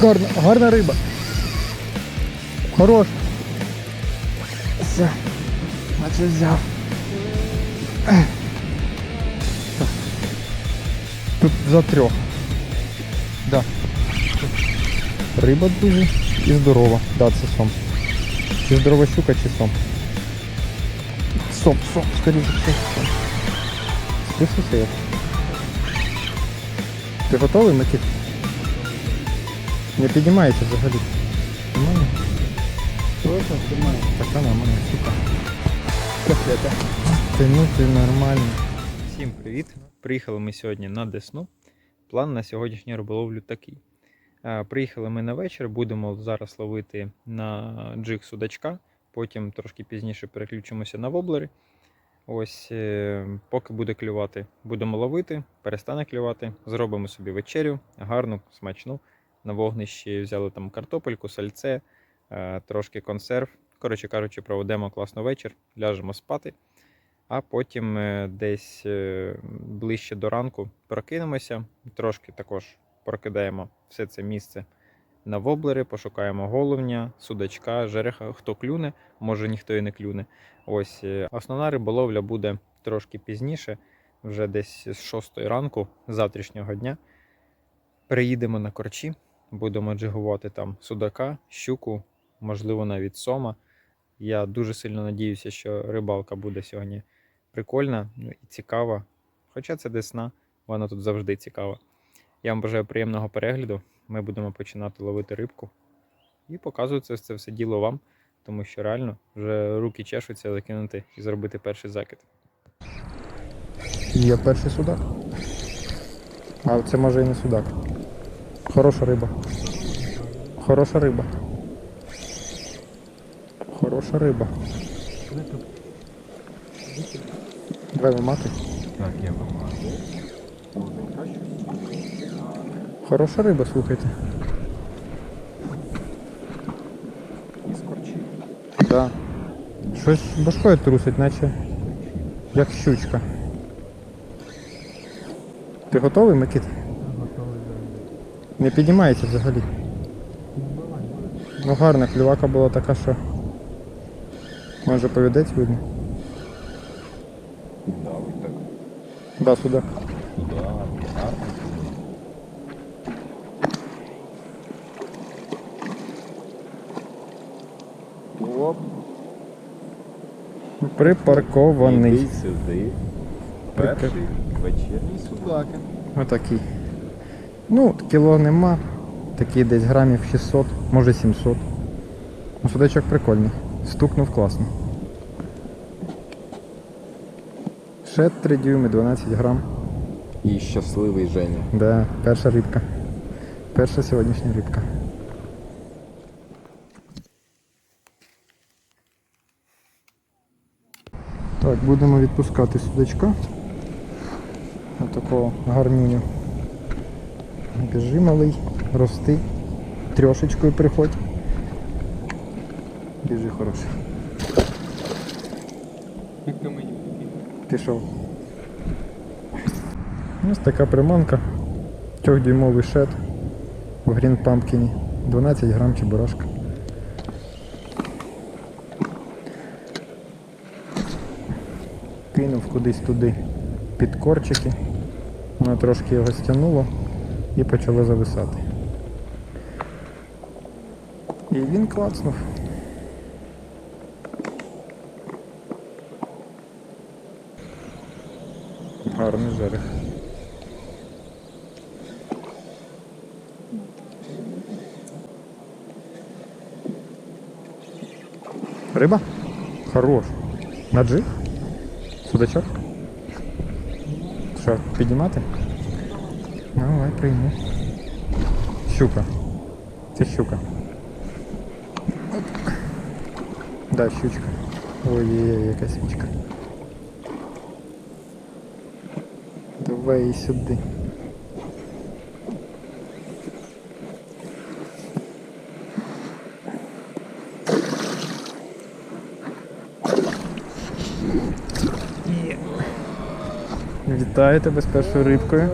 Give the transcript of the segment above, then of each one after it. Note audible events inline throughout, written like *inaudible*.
Гарна, гарна риба. Хорош. Все. Наче взяв. Тут за трьох. Да. Риба дуже і здорова. Да, це сом. Чи здорова щука, чи сом. Сом, сом, скоріше, сом. Списуйся. Ти готовий, Микит? Не піднімається взагалі. Нормально? Точно тримає. Така нормальна щука. Котлета. Ти ну ти нормально. Всім привіт! Приїхали ми сьогодні на Десну. План на сьогоднішню риболовлю такий. Приїхали ми на вечір, будемо зараз ловити на джиг судачка, потім трошки пізніше переключимося на воблери. Ось, е, поки буде клювати, будемо ловити, перестане клювати, зробимо собі вечерю, гарну, смачну. На вогнищі взяли там картопельку, сальце, е, трошки консерв. Коротше кажучи, проведемо класно вечір, ляжемо спати а потім е, десь е, ближче до ранку прокинемося, трошки також прокидаємо все це місце на воблери, пошукаємо головня, судачка, жереха, хто клюне, може ніхто і не клюне. Ось основна риболовля буде трошки пізніше, вже десь з 6 ранку завтрашнього дня. Приїдемо на корчі, будемо джигувати там судака, щуку, можливо, навіть сома. Я дуже сильно надіюся, що рибалка буде сьогодні прикольна ну, і цікава. Хоча це десна, вона тут завжди цікава. Я вам бажаю приємного перегляду. Ми будемо починати ловити рибку і показувати це все діло вам, тому що реально вже руки чешуться закинути і зробити перший закид. Є перший судак. А це може і не судак. Хороша риба. Хороша риба. Хороша риба. Давай вимати. Так, я вимагаю. Хороша риба, слухайте. І скорчі. Да. Щось башкою трусить, наче як щучка. Ти готовий, Микит? Не піднімається взагалі. Ну гарна, клювака була така, що. Може повідець видно? Да, ось так. Да, сюди. Гарно. Оп, Припаркований. іди сюди. Перший вечірній судаки. Отакий. Ну, кіло нема. Такий десь грамів 600, може 700. Ну, судачок прикольний. Стукнув класно. Ще 3 дюйми, 12 грам. І щасливий Женя. Да, перша рибка. Перша сьогоднішня рибка. Так, будемо відпускати судачка. Отакого гарнюню. Біжи малий, рости. Трьошечкою приходь. Біжи хороший. Пішов. Ось така приманка. Трьохдюймовий шет в Green Pumpkin. 12 грам чебурашка. Кинув кудись туди під корчики. Воно трошки його стягнуло і почало зависати. І він клацнув. Гарний жерех. Риба? Хорош. На джиг? Судачок? Що, піднімати? Ну, Давай прийму. Щука. Це щука. Оп. Да, щучка. Ой, є, яка свічка. Давай її сюди. Вітаю тебе з першою рибкою.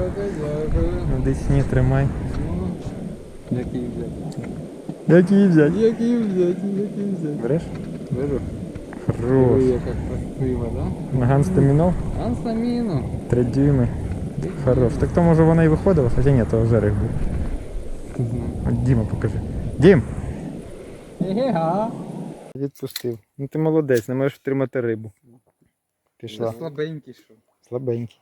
На Десні тримай. Як її взяти? Як її взяти? Як її взяти? Як її взяти? Береш? Беру. Хорош. Ой, яка красива, да? Наган стамінов? Ансаміну. Три дюйми. Хорош. Так то може вона і виходила, хоча ні, то жерех був. Не. От Діма покажи. Дім! Еге-га. Відпустив. Ну ти молодець, не можеш втримати рибу. Пішла. Слабенький що. Слабенький.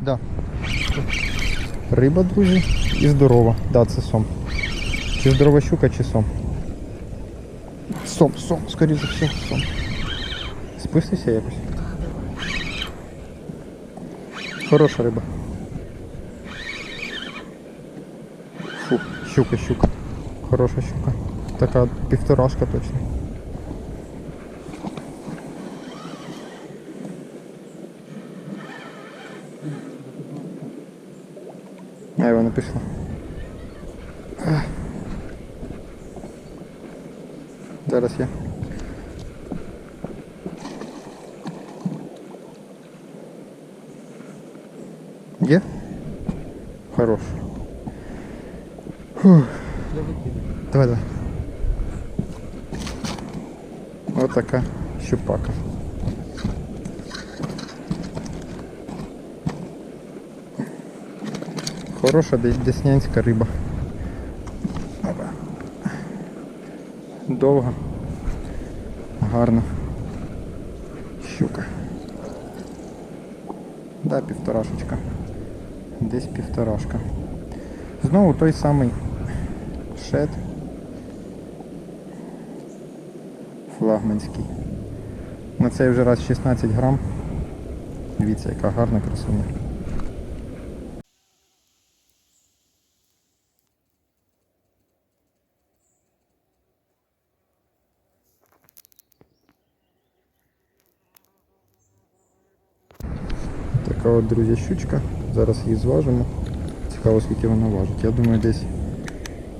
Да. Риба, друзі, і здорова. Да, це сом. Чи здорова щука, чи сом? Сом, сом, скоріше все, сом. Спустися якось. Хороша риба. Фу, щука, щука. Хороша щука. Така півторашка точно. А, вона пішла. Ах. Зараз я. Є? Хорош. Фух. Давай, давай. Ось така щупака. Хороша деснянська риба. Довга. Гарна. Щука. Да, півторашечка. Десь півторашка. Знову той самий шед. Флагманський. На цей вже раз 16 грам. Дивіться, яка гарна красуня. Така от, друзі, щучка. Зараз її зважимо. Цікаво, скільки вона важить. Я думаю, десь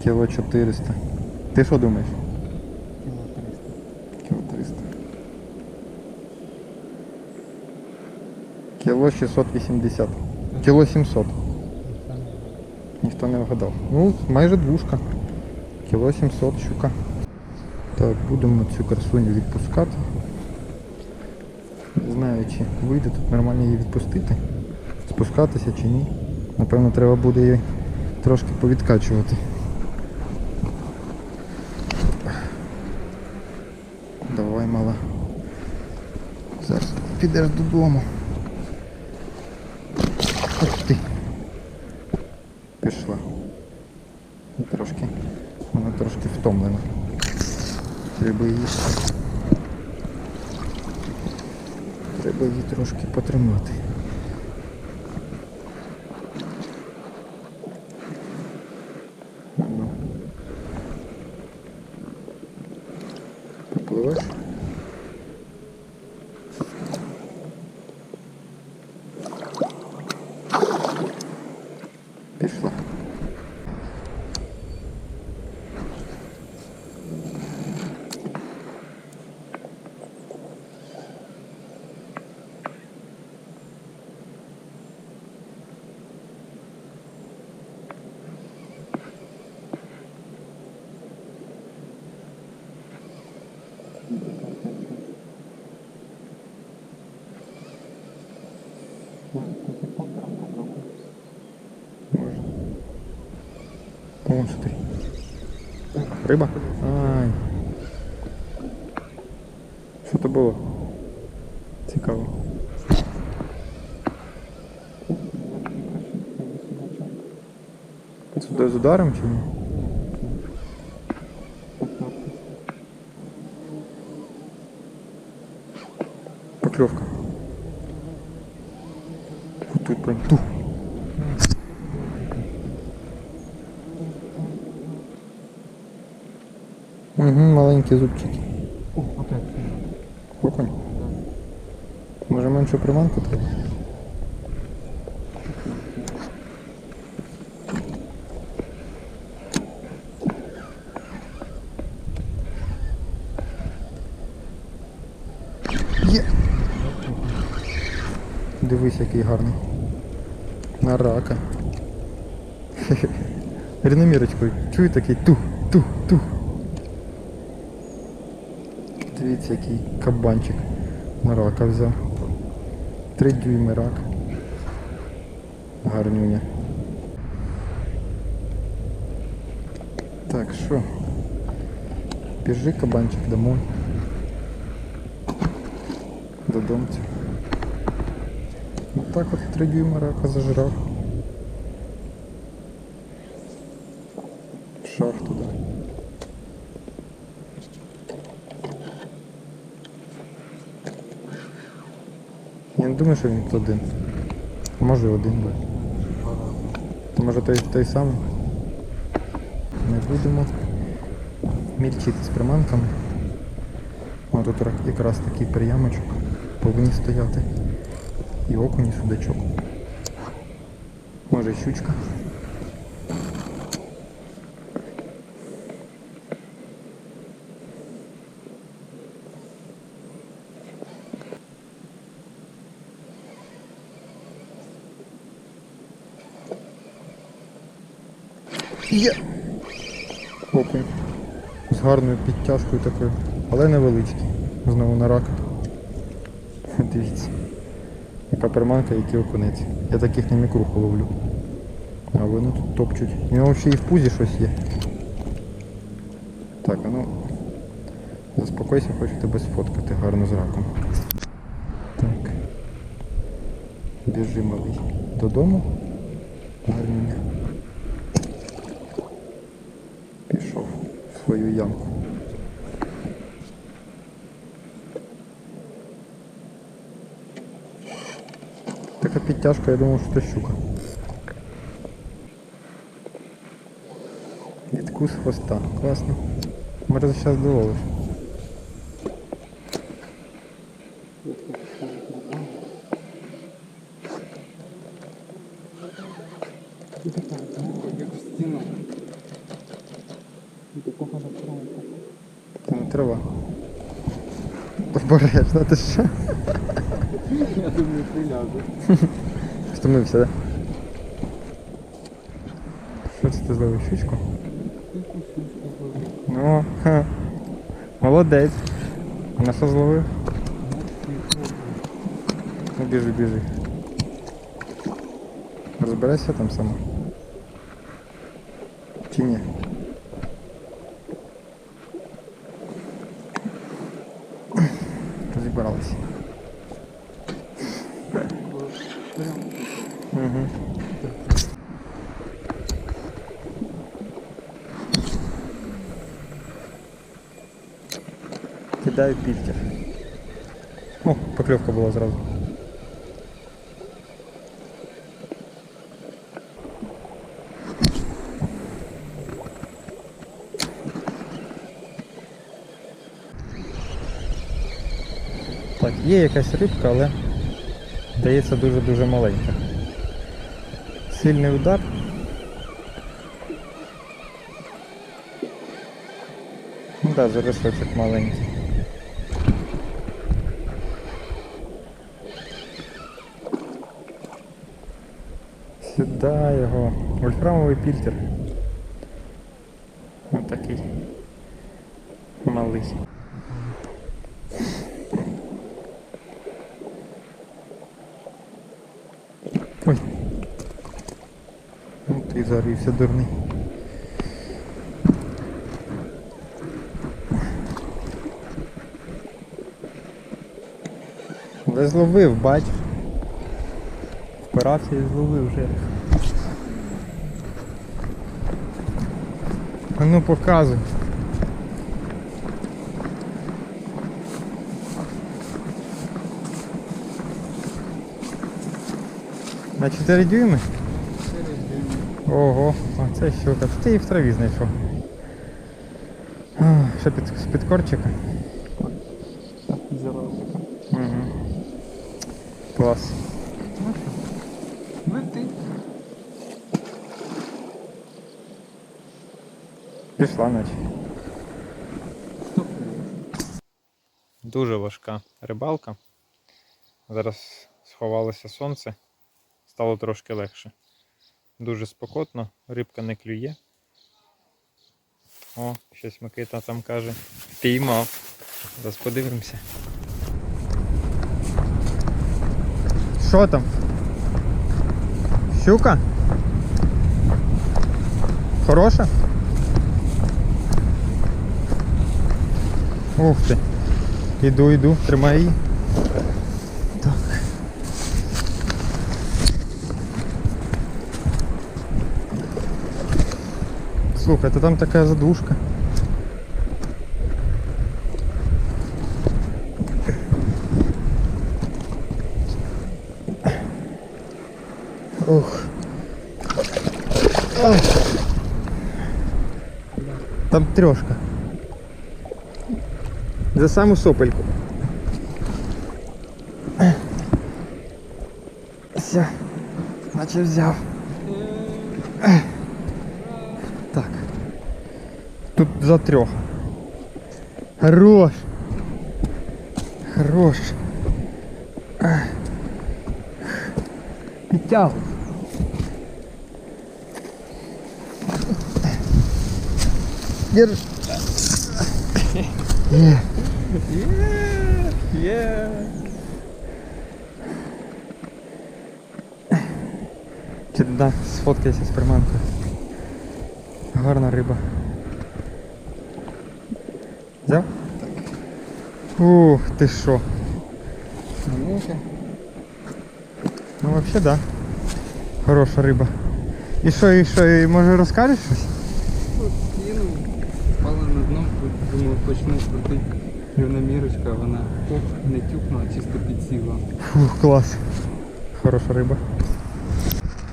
кіло 400. Ти що думаєш? Кіло 300. Кіло 300. Кіло 680. Кіло 700. Ніхто не вгадав. Ну, майже двушка. Кіло 700 щука. Так, будемо цю красуню відпускати. Чи вийде тут нормально її відпустити, спускатися чи ні. Напевно, треба буде її трошки повідкачувати. Давай, мала. Зараз підеш додому. Ух ти. Пішла. Трошки. Вона трошки втомлена. Треба її. Треба її трошки потримати. Ну. Попливеш? Пішла. Можна. О, смотри. Рыба? Ай. Що то було? Цікаво. Сюди з ударом чи ні? покльовка. Тут прям ту. Угу, маленькі зубчики. О, опять. Окунь. Може меншу приманку треба? Є! Дивись, який гарний. На рака. Ріномірочкою. Чую такий ту, ту, ту. Дивіться, який кабанчик на рака взяв. Три дюйми рак. Гарнюня. Так, що? Біжи кабанчик домой. Додомцю. Вот так от три дюйма рака зажрав. В шахту, да. Я не думаю, що він один. Може один буде. Може той, той самий. Не будемо мільчити з приманками. О, тут якраз такий приямочок повинні стояти. І окунь, і судачок. Може щучка. Є! Окунь. З гарною підтяжкою такою, але невеличкий. Знову на рак. *laughs* Дивіться. Яка приманка, який окунець. Я таких на мікруху ловлю. А вони тут топчуть. У нього ще і в пузі щось є. Так, а ну. Заспокойся, хочу тебе сфоткати гарно з раком. Так. Біжи малий. Додому. Гарнюня. Пішов в свою ямку. Така підтяжка, я думав, що це щука. Відкус хвоста. Класно. Може зараз доловиш. Не трава. Обережно, ти що? Я думаю, приляжу. Втомився, да? Що це ти зловив щучку? Ну, ха. Молодець. А на що зловив? Ну біжи, біжи. Розберешся там сама? Чи ні? Розібралися. Угу. Кидаю пільтер. О, покльовка була зразу. Так, є якась рибка, але здається дуже-дуже маленька. Сильний удар. Ну да, зарисочок маленький. Сюди його. Вольфрамовий пільтер. Ось такий. Малий. Ой. Ну ти зарився дурний. Але зловив, бач. Впирався і зловив вже. А ну показуй. На 4 дюйми? 4 дюйми. Ого, а це щука. Ти її в траві знайшов. Ще під, з під корчика. Угу. Клас. Пішла наче. Дуже важка рибалка. Зараз сховалося сонце, стало трошки легше. Дуже спокотно, рибка не клює. О, щось Микита там каже. Впіймав. Зараз подивимося. Що там? Щука? Хороша? Ух ти. Іду, іду, тримай її. Так. Слухай, то там така задушка. Ух. Ай. Там трешка. За саму сопельку. Все. Наче взяв. Так. Тут за трьох. Хорош. Хорош. Підтягуй. Держи. Є. Є! Чи да, сфоткайся з приманкою. Гарна риба. Взяв? Так. Ух, ти що. Ну вообще да. Хороша риба. І що, і що, і може розкажеш щось? Кинув, впала на дно, думав, почну крутити рівномірочка, вона оп, не тюкнула, чисто підсіла. Фух, клас. Хороша риба.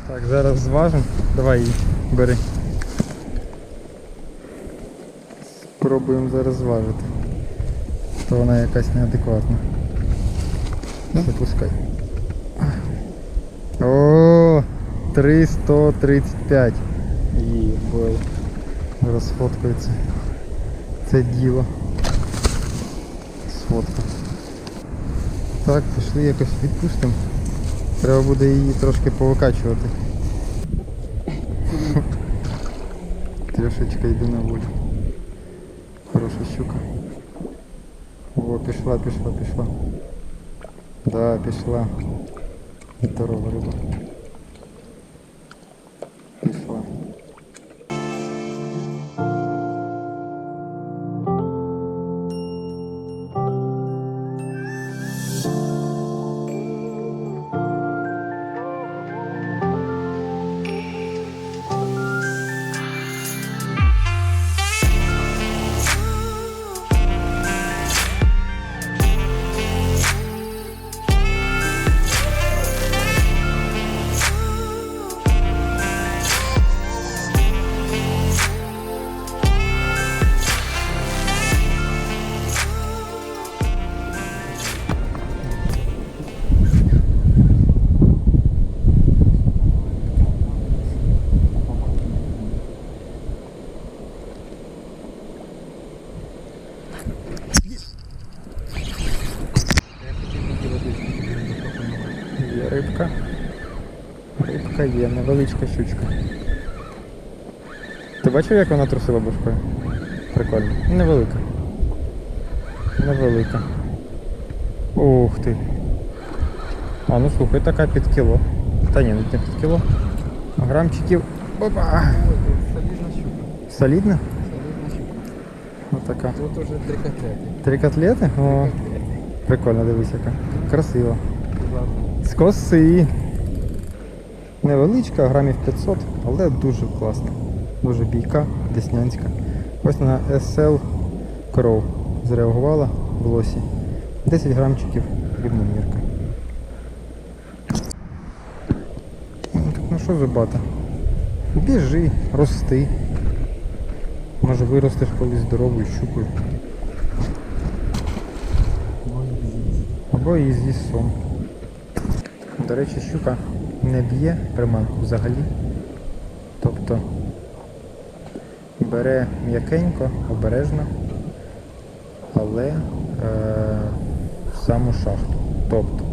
Так, зараз зважимо. Давай її, бери. Спробуємо зараз зважити. То вона якась неадекватна. Запускай. О, 335. Її бой. Розфоткується. Це діло. Сфотка. Так, пішли якось відпустимо. Треба буде її трошки повикачувати. *laughs* Трішечка йду на волю. Хороша щука. О, пішла, пішла, пішла. Да, пішла. Здорова риба. Є, невеличка щучка. Ти бачив, як вона трусила башкою? Прикольно. Невелика. Невелика. Ух ти. А ну слухай, така під кіло. Та ні, не під кіло. Грамчиків. Опа! Солідна щука. Солідна? Солідна щука. Отака. Тут уже три котлети. Три котлети? О, прикольно, дивись яка. Красиво. Ладно. З. Невеличка, грамів 500, але дуже класна. Дуже бійка, деснянська. Ось на SL Crow зреагувала в лосі. 10 грамчиків рівномірка. Ну що зубата? Біжи, рости. Може виростеш колись здоровою щукою. Або її з'їсть сон. До речі, щука не б'є приманку взагалі. Тобто бере м'якенько, обережно, але е, в саму шахту. Тобто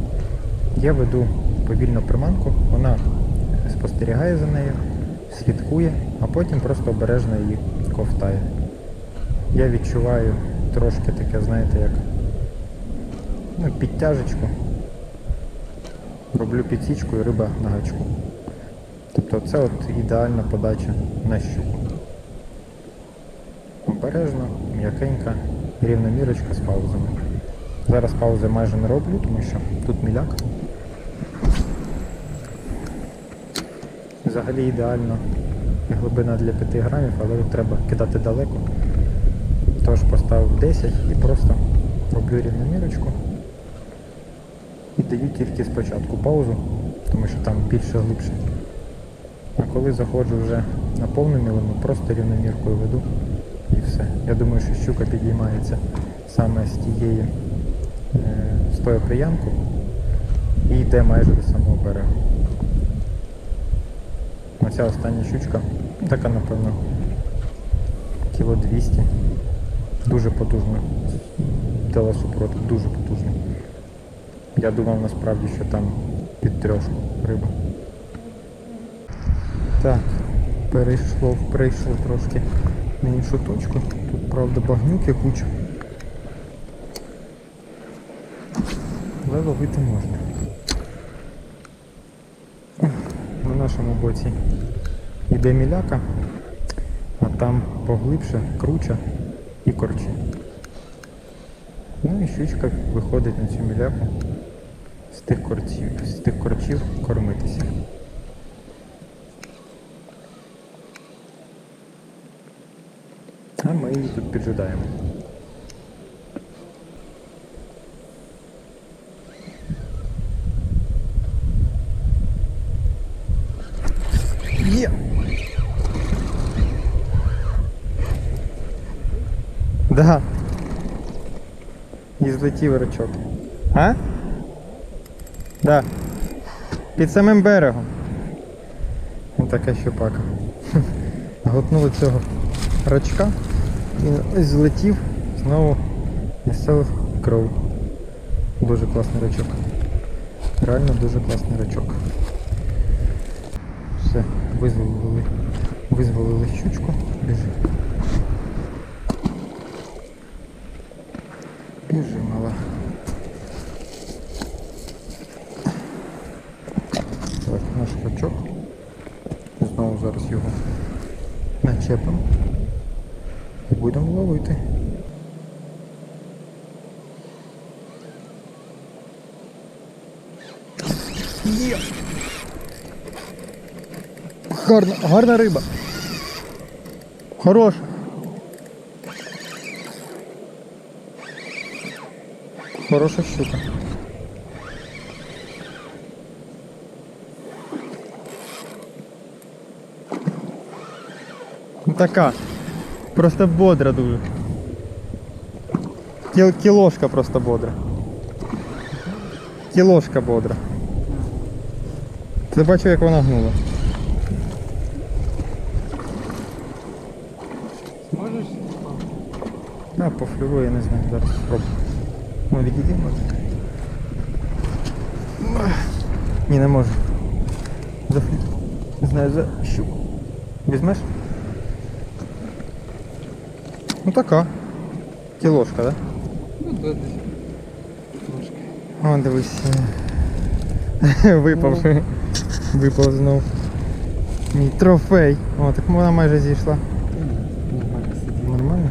я веду повільно приманку, вона спостерігає за нею, слідкує, а потім просто обережно її ковтає. Я відчуваю трошки таке, знаєте, як ну, підтяжечку. Роблю підсічку і риба на гачку. Тобто це от ідеальна подача на щуку. Обережно, м'якенька, рівномірочка з паузами. Зараз паузи майже не роблю, тому що тут міляк. Взагалі ідеально глибина для 5 грамів, але треба кидати далеко. Тож поставив 10 і просто роблю рівномірочку. Даю тільки спочатку паузу, тому що там більше глибше. А коли заходжу вже на повну мілину, просто рівноміркою веду і все. Я думаю, що щука підіймається саме з тієї е, того приямку і йде майже до самого берегу. Оця остання щучка, така напевно кіло 200. Дуже потужна. Дала супротив, дуже потужна. Я думав насправді, що там під трьошку риба. Так, перейшло, перейшло трошки на іншу точку. Тут, правда, багнюки куча. Але ловити можна. На нашому боці йде міляка, а там поглибше, круче і корче. Ну і щучка виходить на цю міляку тих корчів, з тих корчів кормитися. А ми її тут піджидаємо. Да. І злетів рачок. А? Да. Під самим берегом. Ось така щупака. *laughs* Готнули цього рачка і злетів знову місцевих кров. Дуже класний рачок. Реально дуже класний рачок. Все, визволили, визволили щучку, біжи. Біжи, мала. Так, наш рачок. Знову зараз його начепимо і будемо ловити. Є! Гарна, гарна риба. Хороша. Хороша щука. Така. Просто бодра дуже. Кіл, кілошка просто бодра. Кілошка бодра. Ти бачив, як вона гнула? Зможеш? А, пофлюву, я не знаю, зараз спробую. Ну, відійди, може. Ні, не можу. За. Не знаю, за щуку. Візьмеш? Ну така. Кілошка, так? Ну, да, десь. Трошки. Да? О, дивись. *laughs* Випав. Випав знов. Мій трофей. О, так вона майже зійшла. Нормально сидить. Нормально?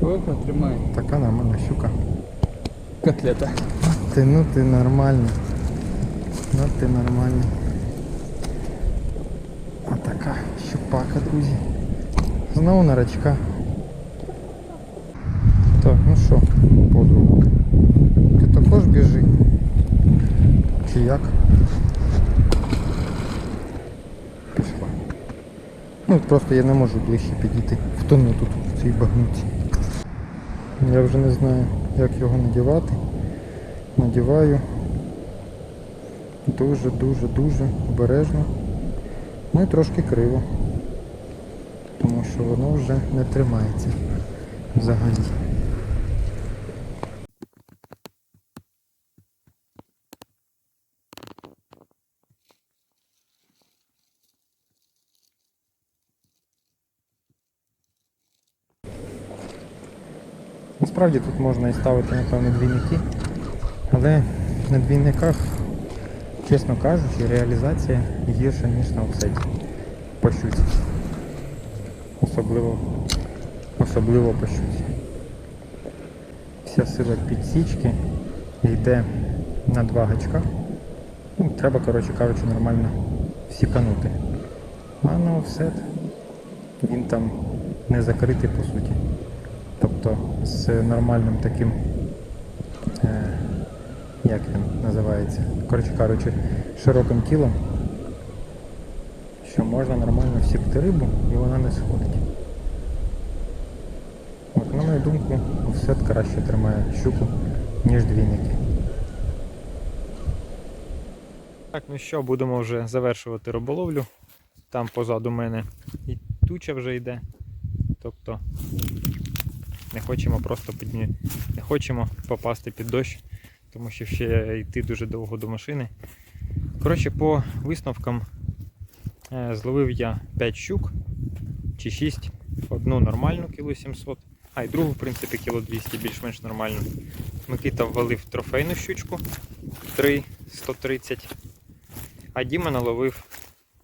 Опа, тримай. Така нормальна щука. Котлета. Ти, ну ти нормальний. Ну ти нормальний. А така щупака, друзі. Знову на Ну просто я не можу ближче підійти. Втону тут в цій багнуці. Я вже не знаю, як його надівати. Надіваю дуже, дуже, дуже обережно. Ну і трошки криво. Тому що воно вже не тримається взагалі. Насправді тут можна і ставити, напевно, двійники, але на двійниках, чесно кажучи, реалізація гірша, ніж на офсеті. По щуці. Особливо, особливо по щуці. Вся сила підсічки йде на два гачка. Ну, треба, коротше кажучи, нормально всіканути. А на офсет він там не закритий по суті. Тобто з нормальним таким, е, як він називається, коротше кажучи, широким тілом, що можна нормально всікти рибу і вона не сходить. От, на мою думку, офсет краще тримає щуку, ніж двійники. Так, ну що, будемо вже завершувати риболовлю. Там позаду мене і туча вже йде. Тобто не хочемо просто підні... не хочемо попасти під дощ, тому що ще йти дуже довго до машини. Коротше, по висновкам е, зловив я 5 щук чи 6, одну нормальну кіло 700, а й другу, в принципі, кіло 200, більш-менш нормальну. Микита ввалив трофейну щучку 3 130, а Діма наловив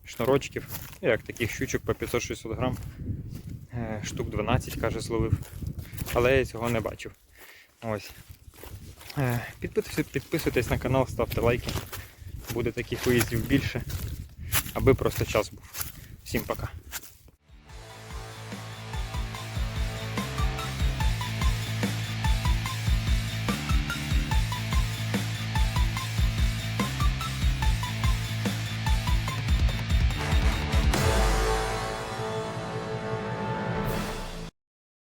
шнурочків, ну, як таких щучок по 500-600 грам. Е, Штук 12, каже, зловив. Але я цього не бачив. Ось. Е, Підписуйтесь, підписуйтесь на канал, ставте лайки. Буде таких виїздів більше, аби просто час був. Всім пока.